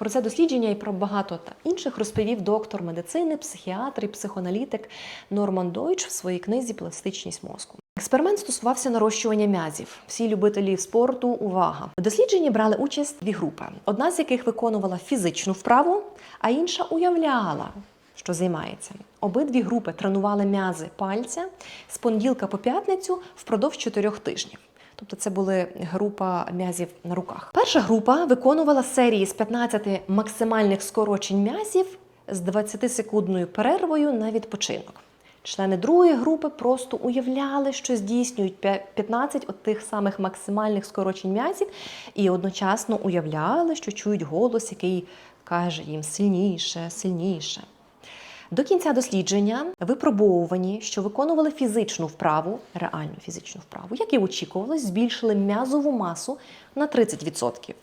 Про це дослідження і про багато та інших розповів доктор медицини, психіатр і психоаналітик Норман Дойч в своїй книзі Пластичність мозку. Експеримент стосувався нарощування м'язів. Всі любителі спорту, увага! В дослідженні брали участь дві групи: одна з яких виконувала фізичну вправу, а інша уявляла, що займається. Обидві групи тренували м'язи пальця з понеділка по п'ятницю впродовж чотирьох тижнів. Тобто це були група м'язів на руках. Перша група виконувала серії з 15 максимальних скорочень м'язів з 20-секундною перервою на відпочинок. Члени другої групи просто уявляли, що здійснюють 15 от тих самих максимальних скорочень м'язів, і одночасно уявляли, що чують голос, який каже їм сильніше, сильніше. До кінця дослідження випробовувані, що виконували фізичну вправу, реальну фізичну вправу, як і очікувалось, збільшили м'язову масу на 30%.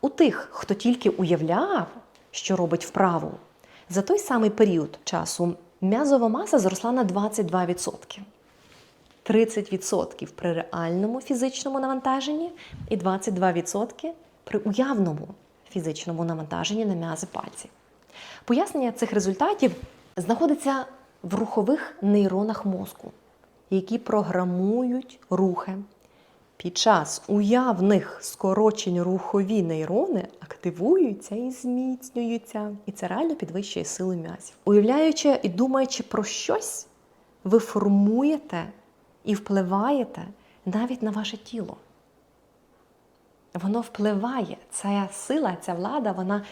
У тих, хто тільки уявляв, що робить вправу, за той самий період часу м'язова маса зросла на 22%. 30% при реальному фізичному навантаженні і 22% при уявному фізичному навантаженні на м'язи пальців. Пояснення цих результатів знаходиться в рухових нейронах мозку, які програмують рухи. Під час уявних скорочень рухові нейрони активуються і зміцнюються. І це реально підвищує силу м'язів. Уявляючи і думаючи про щось, ви формуєте і впливаєте навіть на ваше тіло. Воно впливає. Ця сила, ця влада, вона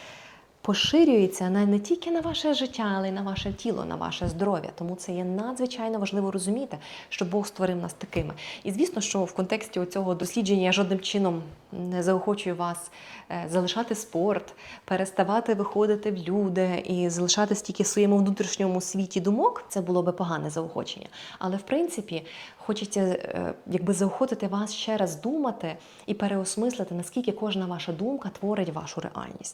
поширюється не тільки на ваше життя, але й на ваше тіло, на ваше здоров'я. Тому це є надзвичайно важливо розуміти, що Бог створив нас такими. І звісно, що в контексті цього дослідження я жодним чином не заохочую вас е, залишати спорт, переставати виходити в люди і залишатись тільки в своєму внутрішньому світі думок. Це було би погане заохочення. Але в принципі хочеться е, якби заохотити вас ще раз думати і переосмислити, наскільки кожна ваша думка творить вашу реальність.